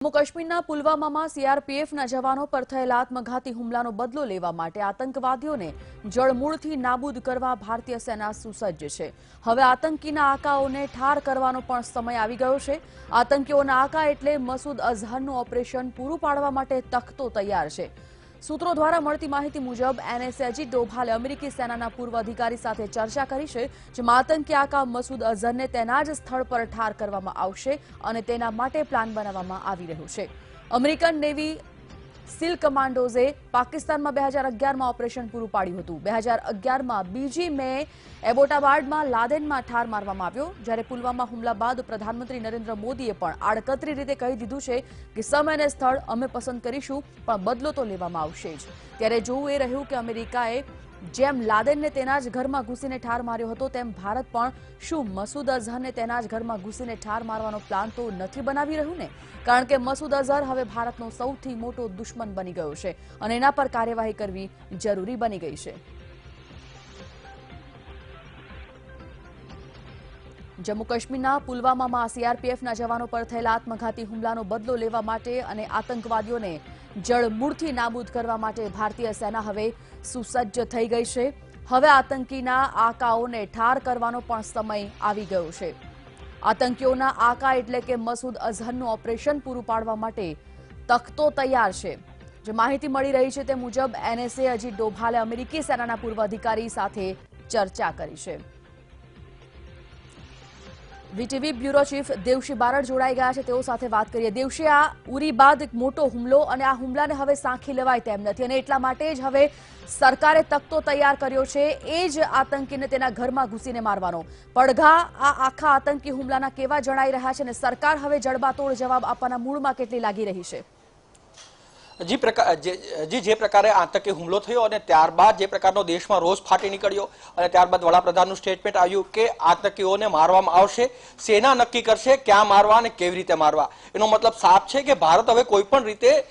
જમ્મુ કાશ્મીરના પુલવામામાં સીઆરપીએફના જવાનો પર થયેલા આત્મઘાતી હુમલાનો બદલો લેવા માટે આતંકવાદીઓને જળમૂળથી નાબૂદ કરવા ભારતીય સેના સુસજ્જ છે. હવે આતંકીના આકાઓને ઠાર કરવાનો પણ સમય આવી ગયો છે. આતંકીઓના આકા એટલે મસૂદ અઝહરનું ઓપરેશન પૂરું પાડવા માટે તખતો તૈયાર છે. સૂત્રો દ્વારા મળતી માહિતી મુજબ એનએસએજી ડોભાલે અમેરિકી સેનાના પૂર્વ અધિકારી સાથે ચર્ચા કરી છે જેમાં આતંકી આકા મસૂદ અઝહરને તેના જ સ્થળ પર ઠાર કરવામાં આવશે અને તેના માટે પ્લાન બનાવવામાં આવી રહ્યો છે. અમેરિકન નેવી સીલ કમાન્ડોઝે પાકિસ્તાનમાં બે હજાર અગિયારમાં ઓપરેશન પૂરું પાડ્યું હતું. બે હજાર અગિયારમાં બીજી મે એબોટાબાદમાં લાદેનમાં ઠાર મારવામાં આવ્યો. જ્યારે પુલવામા હુમલા બાદ પ્રધાનમંત્રી નરેન્દ્ર મોદીએ પણ આડકતરી રીતે કહી દીધું છે કે સમય અને સ્થળ અમે પસંદ કરીશું, પણ બદલો તો લેવામાં આવશે જ. ત્યારે જોવું એ રહ્યું કે અમેરિકાએ જેમ લાદેનને તેના જ ઘરમાં ઘૂસીને ઠાર માર્યો હતો, તેમ ભારત પણ શું મસૂદ અઝહરને તેના જ ઘરમાં ઘૂસીને ઠાર મારવાનો પ્લાન તો નથી બનાવી રહ્યું ને? કારણ કે મસૂદ અઝહર હવે ભારતનો સૌથી મોટો દુશ્મન બની ગયો છે અને એના પર કાર્યવાહી કરવી જરૂરી બની ગઈ છે. જમ્મુ કાશ્મીરના પુલવામામાં સીઆરપીએફના જવાનો પર થયેલા આત્મઘાતી હુમલાનો બદલો લેવા માટે અને આતંકવાદીઓને જળમૂળથી નાબૂદ કરવા માટે ભારતીય સેના હવે સુસજ્જ થઈ ગઈ છે. હવે આતંકીના આકાઓને ઠાર કરવાનો પણ સમય આવી ગયો છે. આતંકીઓના આકા એટલે કે મસૂદ અઝહરનું ઓપરેશન પૂરું પાડવા માટે તખતો તૈયાર છે. જે માહિતી મળી રહી છે તે મુજબ એનએસએ અજીત ડોભાલે અમેરિકી સેનાના પૂર્વ અધિકારી સાથે ચર્ચા કરી છે. VTV bureau chief Devshi Barad જોડાઈ ગયા છે. તેઓ સાથે વાત કરીએ. દેવશી આ ઉરી બાદ એક મોટો હુમલો અને આ હુમલાને હવે સાંખી લેવાય તેમ નથી અને એટલા માટે જ હવે સરકારે તકતો તૈયાર કર્યો છે એ જ આતંકીને તેના ઘરમાં ઘૂસીને મારવાનો. પડઘા, આ આખા આતંકી હુમલાના કેવા જણાઈ રહ્યા છે અને સરકાર હવે જડબાતોડ જવાબ આપવાના મૂળમાં કેટલી લાગી રહી છે? જી પ્રકાર જી જે પ્રકારે આતંકી હુમલો થયો અને ત્યારબાદ જે પ્રકારનો દેશમાં રોષ ફાટી નીકળ્યો અને ત્યારબાદ વડાપ્રધાનનું સ્ટેટમેન્ટ આવ્યું કે આતંકીઓને મારવામાં આવશે, સેના નક્કી કરશે ક્યાં મારવા અને કેવી રીતે મારવા. એનો મતલબ સાફ છે કે ભારત હવે કોઈ પણ રીતે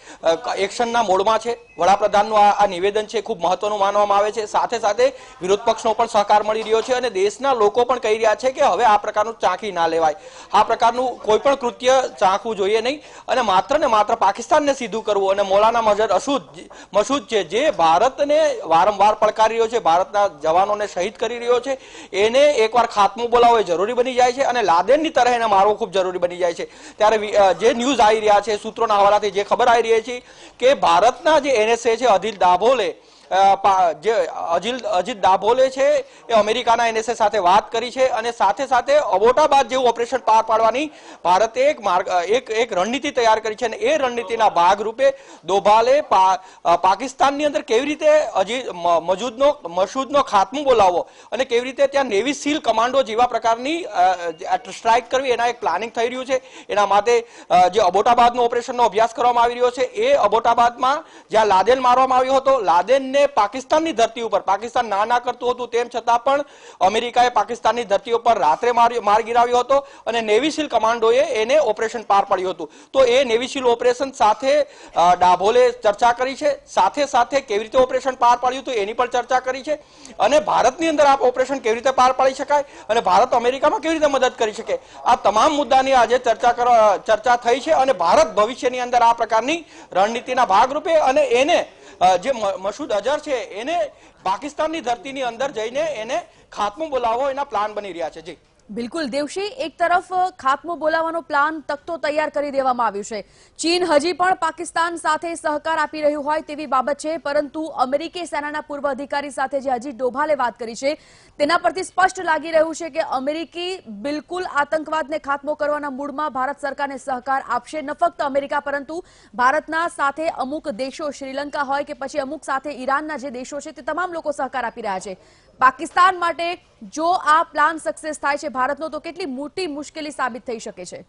એક્શનના મોડમાં છે. વડાપ્રધાનનું આ નિવેદન છે ખૂબ મહત્વનું માનવામાં આવે છે. સાથે સાથે વિરોધ પક્ષનો પણ સહકાર મળી રહ્યો છે અને દેશના લોકો પણ કહી રહ્યા છે કે હવે આ પ્રકારનું ચાંખી ના લેવાય. આ પ્રકારનું કોઈ પણ કૃત્ય ચાંખવું જોઈએ નહીં અને માત્ર ને માત્ર પાકિસ્તાનને સીધું કરવું અને મૌલાના મજર અસૂદ મસૂદ છે, જે ભારતને વારંવાર પડકારી રહ્યો છે, ભારતના જવાનોને શહીદ કરી રહ્યો છે, એને એકવાર ખાતમું બોલાવવો એ જરૂરી બની જાય છે અને લાદેનની તરહ એને મારવો ખૂબ જરૂરી બની જાય છે. ત્યારે જે ન્યૂઝ આવી રહ્યા છે, સૂત્રોના હવાલાથી જે ખબર આવી રહી છે કે ભારતના જે એનએસએ છે અધિલ દાભોલે જે અજીલ, અજીત દાભોલે છે, એ અમેરિકાના એનએસએ સાથે વાત કરી છે અને સાથે સાથે અબોટાબાદ જેવું ઓપરેશન પાર પાડવાની ભારતે એક માર્ગ એક એક રણનીતિ તૈયાર કરી છે અને એ રણનીતિના ભાગરૂપે દોભાલે પાકિસ્તાનની અંદર કેવી રીતે અજી મજૂદનો મસૂદનો ખાત્મો બોલાવવો અને કેવી રીતે ત્યાં નેવી સીલ કમાન્ડો જેવા પ્રકારની સ્ટ્રાઇક કરવી એના એક પ્લાનિંગ થઈ રહ્યું છે. એના માટે જે અબોટાબાદનો ઓપરેશનનો અભ્યાસ કરવામાં આવી રહ્યો છે, એ અબોટાબાદમાં જ્યાં લાદેન મારવામાં આવ્યો હતો, લાદેનને પાકિસ્તાનની ધરતી ઉપર. પાકિસ્તાન ના ના કરતું હતું તેમ છતાં પણ અમેરિકાએ પાકિસ્તાનની ધરતી ઉપર રાત્રે માર ગિરાવ્યો હતો અને નેવીશીલ કમાન્ડોએ એને ઓપરેશન પાર પાડ્યું હતું. તો એ નેવીસીલ ઓપરેશન સાથે ડાભોલે ચર્ચા કરી છે. સાથે સાથે કેવી રીતે ઓપરેશન પાર પાડ્યું હતું એની પણ ચર્ચા કરી છે. અને ભારતની અંદર આ ઓપરેશન કેવી રીતે પાર પાડી શકાય અને ભારત અમેરિકામાં કેવી રીતે મદદ કરી શકે? આ તમામ મુદ્દાની આજે ચર્ચા ચર્ચા થઈ છે અને ભારત ભવિષ્યની અંદર આ પ્રકારની રણનીતિના ભાગરૂપે અને એને જે મસૂદ અઝહર છે, એને પાકિસ્તાનની ધરતીની અંદર જઈને એને ખાત્મો બોલાવવો એના પ્લાન બની રહ્યા છે. જી. બિલકુલ, દેવશી, એક તરફ ખાત્મો બોલાવવાનો પ્લાન તખતો તૈયાર કરી દેવામાં આવ્યું છે. ચીન હજી પણ પાકિસ્તાન સાથે સહકાર આપી રહ્યું હોય તેવી બાબત છે, પરંતુ અમેરિકી સેનાના પૂર્વ અધિકારી સાથે જે અજીત ડોભાલે વાત કરી છે, તેના પરથી સ્પષ્ટ લાગી રહ્યું છે કે અમેરિકી બિલકુલ આતંકવાદને ખાત્મો કરવાના મૂડમાં ભારત સરકારને સહકાર આપશે ન ફક્ત અમેરિકા, પરંતુ ભારતના સાથે અમુક દેશો, શ્રીલંકા હોય કે પછી અમુક સાથે ઈરાનના જે દેશો છે, તે તમામ લોકો સહકાર આપી રહ્યા છે. પાકિસ્તાન માટે જો આ પ્લાન સક્સેસ થાય છે, ભારતનો, તો કેટલી મોટી મુશ્કેલી સાબિત થઈ શકે છે?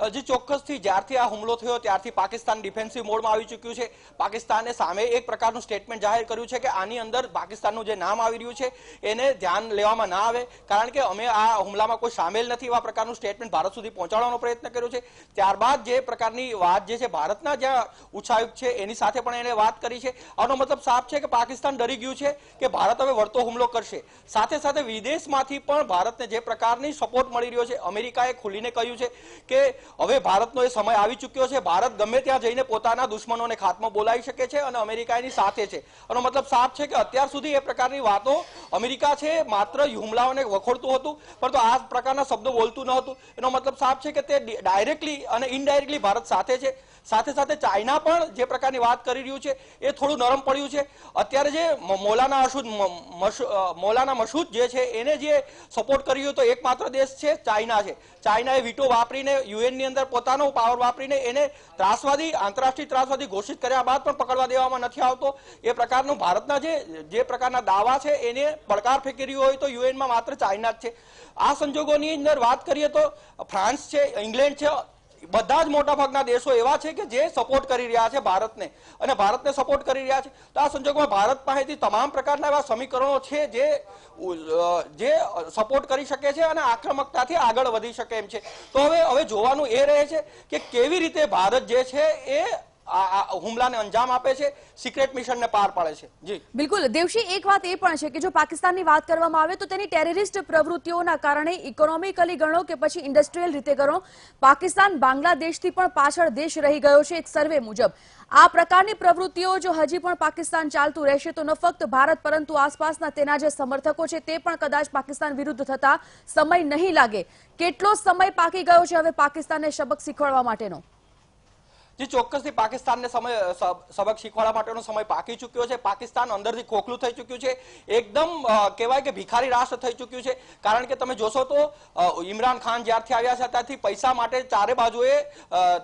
હજી ચોક્કસથી જ્યારથી આ હુમલો થયો ત્યારથી પાકિસ્તાન ડિફેન્સિવ મોડમાં આવી ચૂક્યું છે. પાકિસ્તાને સામે એક પ્રકારનું સ્ટેટમેન્ટ જાહેર કર્યું છે કે આની અંદર પાકિસ્તાનનું જે નામ આવી રહ્યું છે, એને ધ્યાન લેવામાં ના આવે. કારણ કે અમે આ હુમલામાં કોઈ સામેલ નથી એવા પ્રકારનું સ્ટેટમેન્ટ ભારત સુધી પહોંચાડવાનો પ્રયત્ન કર્યો છે. ત્યારબાદ જે પ્રકારની વાત જે છે ભારતના જ્યાં ઉચ્ચાયુક્ત છે, એની સાથે પણ એને વાત કરી છે. આનો મતલબ સાફ છે કે પાકિસ્તાન ડરી ગયું છે કે ભારત હવે વળતો હુમલો કરશે. સાથે સાથે વિદેશમાંથી પણ ભારતને જે પ્રકારની સપોર્ટ મળી રહ્યો છે, અમેરિકાએ ખુલીને કહ્યું છે કે હવે ભારતનો એ સમય આવી ચૂક્યો છે. ભારત ગમે ત્યાં જઈને પોતાના દુશ્મનોને ખાતમાં બોલાવી શકે છે અને અમેરિકા એની સાથે છે. એનો મતલબ સાફ છે કે અત્યાર સુધી એ પ્રકારની વાતો અમેરિકા છે માત્ર હુમલાઓને વખોડતું હતું, પરંતુ આ પ્રકારના શબ્દો બોલતું ન હતું. એનો મતલબ સાફ છે કે તે ડાયરેક્ટલી અને ઇનડાયરેક્ટલી ભારત સાથે છે. સાથે સાથે ચાઇના પણ જે પ્રકારની વાત કરી રહ્યું છે, એ થોડું નરમ પડ્યું છે. અત્યારે જે મોલાના અશુદ મૌલાના મસૂદ જે છે, એને જે સપોર્ટ કર્યો તો એકમાત્ર દેશ છે ચાઇના છે. ચાઇનાએ વીટો વાપરીને યુએનની અંદર પોતાનો પાવર વાપરીને એને ત્રાસવાદી, આંતરરાષ્ટ્રીય ત્રાસવાદી ઘોષિત કર્યા બાદ પણ પકડવા દેવામાં નથી આવતો. એ પ્રકારનું ભારતના જે જે પ્રકારના દાવા છે, એને પડકાર ફેંકી રહ્યો હોય તો યુએનમાં માત્ર ચાઇના જ છે. આ સંજોગોની અંદર વાત કરીએ તો ફ્રાન્સ છે, ઇંગ્લેન્ડ છે બધા જ મોટાભાગના દેશો એવા છે કે જે સપોર્ટ કરી રહ્યા છે ભારતને. અને ભારતને સપોર્ટ કરી રહ્યા છે. તો આ સંજોગોમાં ભારત પાસેથી તમામ પ્રકારના એવા સમીકરણો છે જે જે સપોર્ટ કરી શકે છે અને આક્રમકતાથી આગળ વધી શકે એમ છે. તો હવે હવે જોવાનું એ રહે છે કે કેવી રીતે ભારત જે છે એ હુમલાને અંજામ આપે છે સિક્રેટ મિશનને પાર પાડે છે. જી. બિલકુલ. દેવશી, એક વાત એ પણ છે કે જો પાકિસ્તાનની વાત કરવામાં આવે તો તેની ટેરરિસ્ટ પ્રવૃત્તિઓના કારણે ઇકોનોમિકલી ગણો કે પછી ઇન્ડસ્ટ્રીયલ રીતે ગણો, પાકિસ્તાન બાંગ્લાદેશથી પણ પાછળ દેશ રહી ગયો છે એક સર્વે મુજબ. આ પ્રકારની પ્રવૃત્તિઓ જો હજી પણ પાકિસ્તાન ચાલતું રહેશે તો ન ફક્ત ભારત, પરંતુ આસપાસના તેના જે સમર્થકો છે તે પણ કદાચ પાકિસ્તાન વિરુદ્ધ થતા સમય નહીં લાગે. કેટલો સમય પાકી ગયો છે હવે પાકિસ્તાનને સબક શીખવાડવા માટેનો? જે ચોક્કસથી પાકિસ્તાનને સમય સબક શીખવાડવા માટેનો સમય પાકી ચૂક્યો છે પાકિસ્તાન અંદરથી ખોખલું થઈ ચૂક્યું છે એકદમ કહેવાય કે ભિખારી રાષ્ટ્ર થઈ ચૂક્યું છે કારણ કે તમે જોશો તો ઇમરાન ખાન જ્યારથી આવ્યા છે ત્યારથી પૈસા માટે ચારે બાજુએ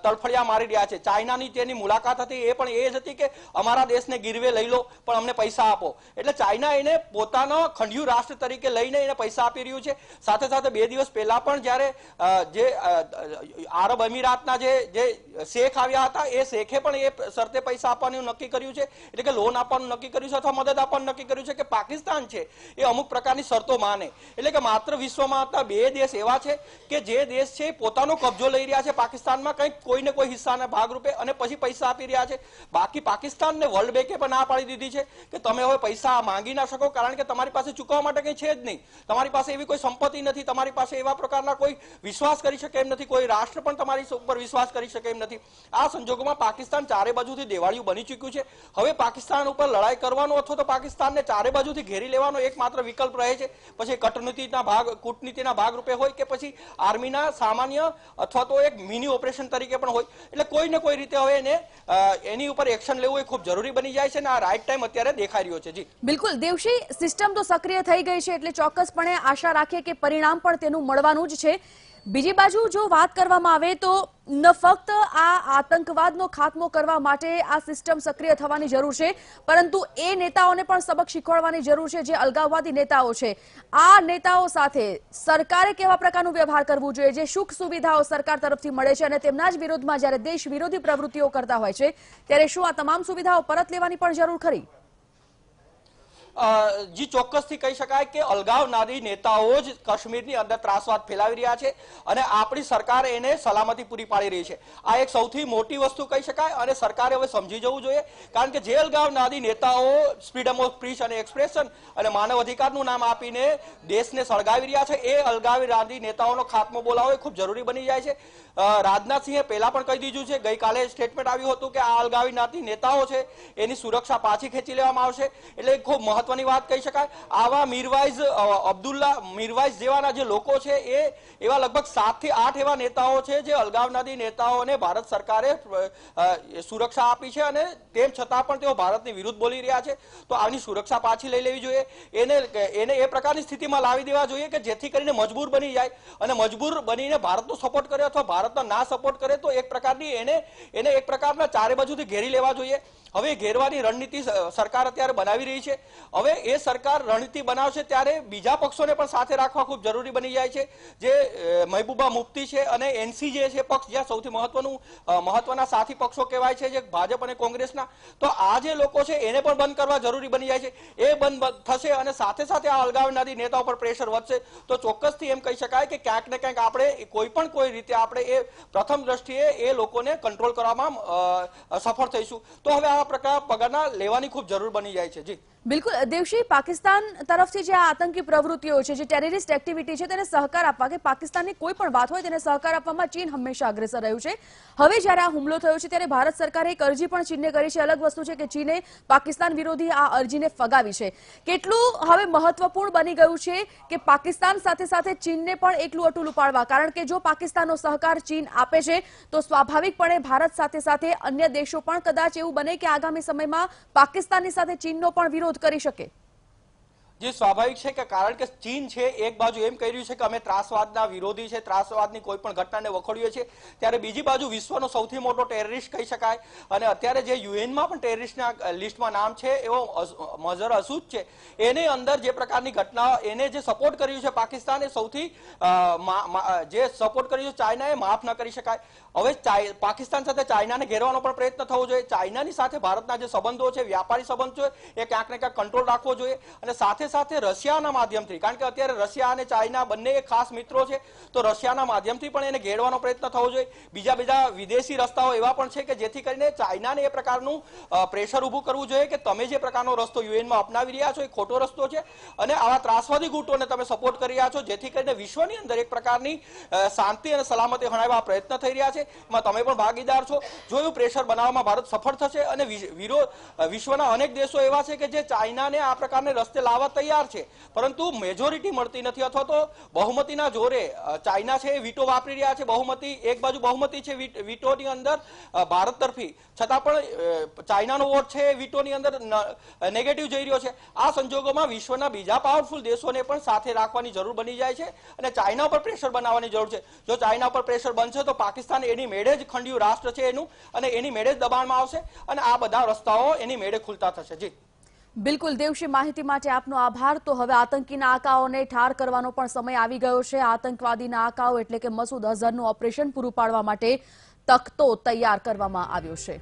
તડફડિયા મારી રહ્યા છે ચાઇનાની તેની મુલાકાત હતી એ પણ એ જ હતી કે અમારા દેશને ગીરવે લઈ લો પણ અમને પૈસા આપો એટલે ચાઇના એને પોતાનો ખંડિયું રાષ્ટ્ર તરીકે લઈને એને પૈસા આપી રહ્યું છે સાથે સાથે બે દિવસ પહેલા પણ જ્યારે જે આરબ અમીરાતના જે શેખ આવ્યા હતા, એ શેખે પણ એ શરતે પૈસા આપવાનું નક્કી કર્યું છે? એટલે કે લોન આપવાનું નક્કી કર્યું છે અથવા મદદ આપવાનું નક્કી કર્યું છે કે પાકિસ્તાન છે? એ અમુક પ્રકારની શરતો માને. એટલે કે માત્ર વિશ્વમાં હતા, બે દેશ એવા છે કે જે દેશ છે પોતાનો કબજો લઈ રહ્યા છે પાકિસ્તાનમાં, કંઈક કોઈને કોઈ હિસ્સાના ભાગરૂપે અને પછી પૈસા આપી રહ્યા છે. બાકી પાકિસ્તાનને વર્લ્ડ બેંકે પણ ના પાડી દીધી છે કે તમે હવે પૈસા માંગી ના શકો કારણ કે તમારી પાસે ચૂકવવા માટે કંઈ છે જ નહીં. તમારી પાસે એવી કોઈ સંપત્તિ નથી, તમારી પાસે એવા પ્રકારના કોઈ વિશ્વાસ કરી શકે એમ નથી, કોઈ રાષ્ટ્ર પણ તમારી ઉપર વિશ્વાસ કરી શકે એમ નથી. આ સંજોગોમાં પાકિસ્તાન ચારે બાજુથી દેવાળિયું બની ચૂક્યું છે. હવે પાકિસ્તાન ઉપર લડાઈ કરવાનો અથવા તો પાકિસ્તાનને ચારે બાજુથી ઘેરી લેવાનો એકમાત્ર વિકલ્પ રહે છે. પછી કટનીતિના ભાગ, કૂટનીતિના ભાગરૂપે હોય કે પછી આર્મીના સામાન્ય અથવા તો એક મિની ઓપરેશન તરીકે પણ હોય. એટલે કોઈ ને કોઈ રીતે હવે એને એની ઉપર એક્શન લેવું એ ખૂબ જરૂરી બની જાય છે અને આ રાઈટ ટાઈમ અત્યારે દેખાઈ રહ્યો છે. જી. બિલકુલ. દેવશી, સિસ્ટમ તો સક્રિય થઈ ગઈ છે એટલે ચોક્કસપણે આશા રાખીએ કે પરિણામ પણ તેનું મળવાનું જ છે. બીજી બાજુ જો વાત કરવામાં આવે તો ન ફક્ત આ આતંકવાદનો ખાત્મો કરવા માટે આ સિસ્ટમ સક્રિય થવાની જરૂર છે, પરંતુ એ નેતાઓને પણ સબક શીખવાડવાની જરૂર છે જે અલગાવવાદી નેતાઓ છે. આ નેતાઓ સાથે સરકારે કેવા પ્રકારનું વ્યવહાર કરવું જોઈએ, જે સુખ સુવિધાઓ સરકાર તરફથી મળે છે અને તેમના જ વિરોધમાં જ્યારે દેશ વિરોધી પ્રવૃત્તિઓ કરતા હોય છે, ત્યારે શું આ તમામ સુવિધાઓ પરત લેવાની પણ જરૂર ખરી? જી ચોક્કસથી કહી શકાય કે અલગાવનારી નેતાઓ જ કાશ્મીરની અંદર ત્રાસવાદ ફેલાવી રહ્યા છે અને આપણી સરકાર એને સલામતી પૂરી પાડી રહી છે. આ એક સૌથી મોટી વસ્તુ કહી શકાય અને સરકારે હવે સમજી જવું જોઈએ, કારણ કે જે અલગાવનારી નેતાઓ ફ્રીડમ ઓફ સ્પીચ અને એક્સપ્રેશન અને માનવ અધિકારનું નામ આપીને દેશને સળગાવી રહ્યા છે, એ અલગાવનારી નેતાઓનો ખાત્મો બોલાવો ખૂબ જરૂરી બની જાય છે. રાજનાથસિંહે પહેલા પણ કહી દીધું છે, ગઈકાલે સ્ટેટમેન્ટ આવ્યું હતું કે આ અલગાવી નાતી નેતાઓ છે, એની સુરક્ષા પાછી ખેંચી લેવામાં આવશે. એટલે ખૂબ મહત્વની વાત કહી શકાય, આવા મીરવાઇઝ અબ્દુલ્લા મીરવાઇઝ જેવાના જે લોકો છે, એ એવા લગભગ સાતથી આઠ એવા નેતાઓ છે, જે અલગાવનાદી નેતાઓને ભારત સરકારે સુરક્ષા આપી છે અને તેમ છતાં પણ તેઓ ભારતની વિરુદ્ધ બોલી રહ્યા છે. તો આની સુરક્ષા પાછી લઈ લેવી જોઈએ. એને એને એ પ્રકારની સ્થિતિમાં લાવી દેવા જોઈએ કે જેથી કરીને મજબૂર બની જાય અને મજબૂર બનીને ભારતનો સપોર્ટ કરે અથવા ભારતનો ના સપોર્ટ કરે તો એક પ્રકારની એને એને એક પ્રકારના ચારે બાજુથી ઘેરી લેવા જોઈએ. હવે ઘેરવાની રણનીતિ સરકાર અત્યારે બનાવી રહી છે. હવે એ સરકાર રણનીતિ બનાવશે ત્યારે બીજા પક્ષોને પણ સાથે રાખવા ખૂબ જરૂરી બની જાય છે. જે મહેબૂબા મુફ્તી છે અને એનસી જે છે પક્ષ, જ્યાં સૌથી મહત્વનું મહત્વના સાથી પક્ષો કહેવાય છે જે ભાજપ અને કોંગ્રેસના. તો આ જે લોકો છે એને પણ બંધ કરવા જરૂરી બની જાય છે. એ બંધ થશે અને સાથે સાથે આ અલગાવનારી નેતાઓ પર પ્રેશર વધશે. તો ચોક્કસથી એમ કહી શકાય કે ક્યાંક ને ક્યાંક આપણે કોઈ પણ કોઈ રીતે આપણે એ પ્રથમ દ્રષ્ટિએ એ લોકોને કંટ્રોલ કરવામાં સફળ થઈશું. તો હવે આ પાકિસ્તાન તરફથી જે આતંકી પ્રવૃત્તિઓ છે, જે સહકાર આપવા પાકિસ્તાનની કોઈ પણ વાત હોય તેને સહકાર આપવામાં ચીન હંમેશા અગ્રેસર રહ્યું છે. હવે જ્યારે આ હુમલો થયો છે, ત્યારે ભારત સરકારે એક અરજી પણ ચીનને કરી છે. અલગ વસ્તુ છે કે ચીને પાકિસ્તાન વિરોધી આ અરજીને ફગાવી છે. કેટલું હવે મહત્વપૂર્ણ બની ગયું છે કે પાકિસ્તાન સાથે સાથે ચીનને પણ એકલું અટુલું પાડવા કારણ કે જો પાકિસ્તાનનો સહકાર ચીન આપે છે, તો સ્વાભાવિકપણે ભારત સાથે સાથે અન્ય દેશો પણ કદાચ એવું બને કે આગામી સમયમાં પાકિસ્તાનની સાથે ચીનનો પણ વિરોધ કરી શકે. જે સ્વાભાવિક છે કે કારણ કે ચીન છે, એક બાજુ એમ કહી રહ્યું છે કે અમે ત્રાસવાદના વિરોધી છે, ત્રાસવાદની કોઈ પણ ઘટનાને વખોડીએ છીએ. ત્યારે બીજી બાજુ વિશ્વનો સૌથી મોટો ટેરરિસ્ટ કહી શકાય. અને અત્યારે જે યુએનમાં પણ ટેરરિસ્ટના લિસ્ટમાં નામ છે, એવો મઝર અસૂદ છે. એની અંદર જે પ્રકારની ઘટના, એને જે સપોર્ટ કર્યું છે પાકિસ્તાને સૌથી જે સપોર્ટ કર્યું છે ચાઇનાએ માફ ન કરી શકાય. હવે પાકિસ્તાન સાથે ચાઇનાને ઘેરવાનો પણ પ્રયત્ન થવો જોઈએ. ચાઇનાની સાથે ભારતના જે સંબંધો છે, વ્યાપારી સંબંધ છે, એ ક્યાંક ને ક્યાંક કંટ્રોલ રાખવો જોઈએ. અને સાથે સાથે રશિયાના માધ્યમથી. કારણ કે અત્યારે રશિયા અને ચાઇના બંને ખાસ મિત્રો છે, તો રશિયાના માધ્યમથી પણ એને ઘેરવાનો પ્રયત્ન થવો જોઈએ. બીજા બીજા વિદેશી રસ્તાઓ એવા પણ છે કે જેથી કરીને ચાઇનાને એ પ્રકારનું પ્રેશર ઊભું કરવું જોઈએ કે તમે જે પ્રકારનો રસ્તો યુએનમાં અપનાવી રહ્યા છો એ ખોટો રસ્તો છે. અને આવા ત્રાસવાદી ગુટોને તમે સપોર્ટ કરી રહ્યા છો, જેથી કરીને વિશ્વની અંદર એક પ્રકારની શાંતિ અને સલામતી હણાવવા પ્રયત્ન થઈ રહ્યા છે. એમાં તમે પણ ભાગીદાર છો. જો એવું પ્રેશર બનાવવામાં ભારત સફળ થશે અને વિરોધ વિશ્વના અનેક દેશો એવા છે કે જે ચાઇનાને આ પ્રકારને રસ્તે લાવવા તૈયાર છે. પરંતુ મેજોરિટી મળતી નથી અથવા તો બહુમતીના જોરે ચાઇના છે એ વીટો વાપરી રહ્યા છે. બહુમતી, એક બાજુ બહુમતી છે વીટ- વીટોની અંદર ભારત તરફી. છતાં પણ ચાઇનાનો વોટ છે એ વીટોની અંદર નેગેટિવ જઈ રહ્યો છે. આ સંજોગોમાં વિશ્વના બીજા પાવરફુલ દેશોને પણ સાથે રાખવાની જરૂર બની જાય છે અને ચાઇના ઉપર પ્રેશર બનાવવાની જરૂર છે. જો ચાઇના ઉપર પ્રેશર બનશે તો પાકિસ્તાન એની મેળે જ ખંડ્યું રાષ્ટ્ર છે એનું અને એની મેળે જ દબાણમાં આવશે અને આ બધા રસ્તાઓ એની મેળે ખુલતા થશે. જી. બિલકુલ દેવશી માહિતી માટે આપનો આભાર. તો હવે આતંકીના આકાઓને ઠાર કરવાનો પણ સમય આવી ગયો છે. આતંકવાદીના આકાઓ એટલે કે મસૂદ અઝહરનું ઓપરેશન પૂરું પાડવા માટે તખતો તૈયાર કરવામાં આવ્યો છે.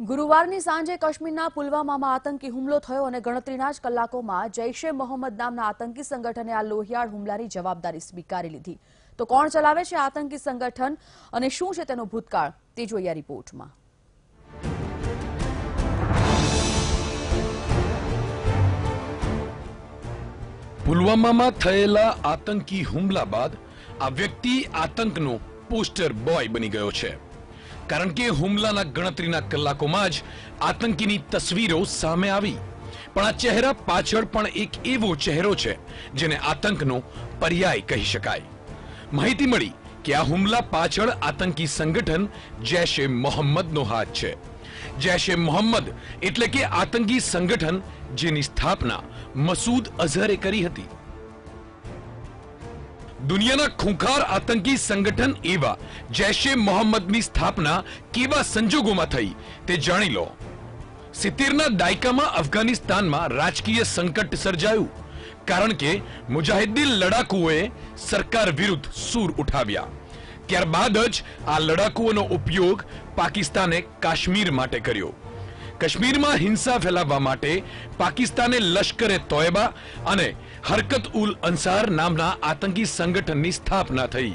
ગુરુવારની સાંજે કાશ્મીરના પુલવામામાં આતંકી હુમલો થયો અને ગણતરીના જ કલાકોમાં જૈશે મોહમ્મદ નામના આતંકી સંગઠને આ લોહિયાળ હુમલાની જવાબદારી સ્વીકારી લીધી. તો કોણ ચલાવે છે આતંકી સંગઠન અને શું છે તેનો ભૂતકાળ તે જોઈએ આ રિપોર્ટમાં. પુલવામામાં થયેલા આતંકી હુમલા બાદ આ વ્યક્તિ આતંકનો પોસ્ટર બોય બની ગયો છે. કારણ કે હુમલાના ગણતરીના કલાકોમાં જ આતંકીની તસવીરો સામે આવી. પણ આ ચહેરા પાછળ પણ એક એવો ચહેરો છે જેને આતંકનો પર્યાય કહી શકાય. માહિતી મળી કે આ હુમલા પાછળ આતંકી સંગઠન જૈશે મોહમ્મદનો હાથ છે. જૈશે મોહમ્મદ એટલે કે આતંકી સંગઠન જેની સ્થાપના મસૂદ અઝહરે કરી હતી. દુનિયાના ખૂંખાર આતંકી સંગઠન એવા જૈશે મોહમ્મદની સ્થાપના કેવા સંજોગોમાં થઈ તે જાણી લો. સિત્તેરના દાયકામાં અફઘાનિસ્તાનમાં રાજકીય સંકટ સર્જાયું. કારણ કે મુજાહિદ્દીન લડાકુઓએ સરકાર વિરુદ્ધ સૂર ઉઠાવ્યા. ત્યારબાદ જ આ લડાકુઓનો ઉપયોગ પાકિસ્તાને કાશ્મીર માટે કર્યો. કાશ્મીરમાં હિંસા ફેલાવવા માટે પાકિસ્તાને લશ્કરે તોયબા અને હરકત ઉલ અંસાર નામના આતંકી સંગઠનની સ્થાપના થઈ.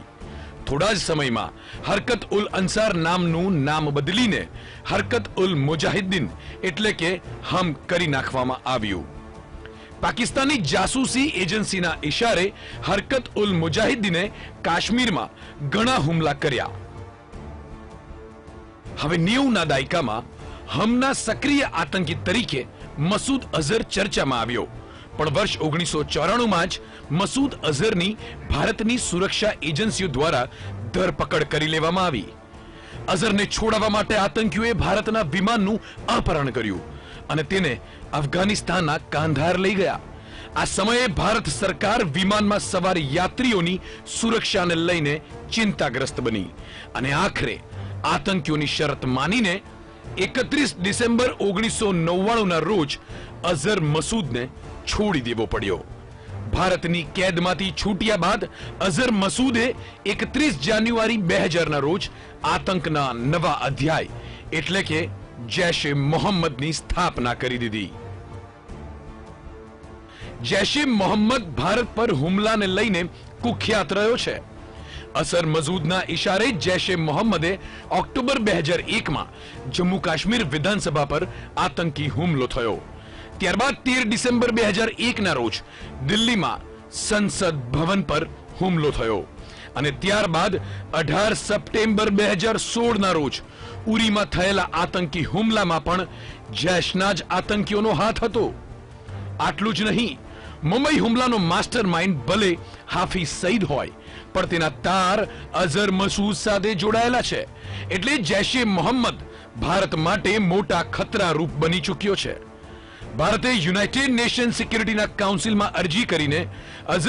થોડા જ સમયમાં હરકત ઉલ અંસાર નામનું નામ બદલીને હરકત ઉલ મુજાહિદ્દીન એટલે કે હમ કરી નાખવામાં આવ્યું. પાકિસ્તાની જાસૂસી એજન્સીના ઇશારે હરકત ઉલ મુજાહિદ્દીને કાશ્મીરમાં ઘણા હુમલા કર્યા. હવે નેવુંના દાયકામાં હમના સક્રિય આતંકી તરીકે મસૂદ અઝહર ચર્ચામાં આવ્યો. પણ વર્ષ ઓગણીસો ચોરાણુંમાં જ મસૂદ અઝહરની ભારતની સુરક્ષા એજન્સીઓ દ્વારા ધરપકડ કરી લેવામાં આવી. અઝહરને છોડાવવા માટે આતંકીઓએ ભારતના વિમાનનું અપહરણ કર્યું. અને તેને અફઘાનિસ્તાનના કાંધાર લઈ ગયા. આ સમયે ભારત સરકાર વિમાનમાં સવાર યાત્રીઓની સુરક્ષાને લઈને ચિંતાગ્રસ્ત બની. અને આખરે આતંકીઓની શરત માનીને એકત્રીસ ડિસેમ્બર ઓગણીસો નવ્વાણુંના રોજ અઝર મસૂદને છોડી દેવો પડ્યો. ભારતની કેદમાંથી છૂટ્યા બાદ અઝર મસૂદે એકત્રીસ જાન્યુઆરી બે હજારના રોજ આતંકના નવા અધ્યાય, એટલે કે જૈશે મોહમ્મદની સ્થાપના કરી દીધી. જૈશે મોહમ્મદ ભારત પર હુમલાને લઈને કુખ્યાત રહ્યો છે. અસર મસૂદના ઇશારે જૈશે મોહમ્મદે ઓક્ટોબર બે હજાર એકમાં જમ્મુ કાશ્મીર વિધાનસભા પર આતંકી હુમલો થયો. ત્યારબાદ તેર ડિસેમ્બર બે હજાર એકના રોજ દિલ્હીમાં સંસદ ભવન પર હુમલો થયો. અને ત્યારબાદ અઢાર સપ્ટેમ્બર બે હજાર સોળના રોજ ઉરીમાં થયેલા આતંકી હુમલામાં પણ જૈશના જ આતંકીઓનો હાથ હતો. આટલું જ નહીં, મુંબઈ હુમલાનો માસ્ટર માઇન્ડ ભલે હાફી સઈદ હોય, પણ તેના તાર અઝર મસૂદ સાથે જોડાયેલા છે. એટલે જૈશે મોહમ્મદ ભારત માટે મોટા ખતરા રૂપ બની ચૂક્યો છે. ભારતે યુનાઇટેડ નેશન સિક્યુરિટીના કાઉન્સિલમાં અરજી કરીને અઝર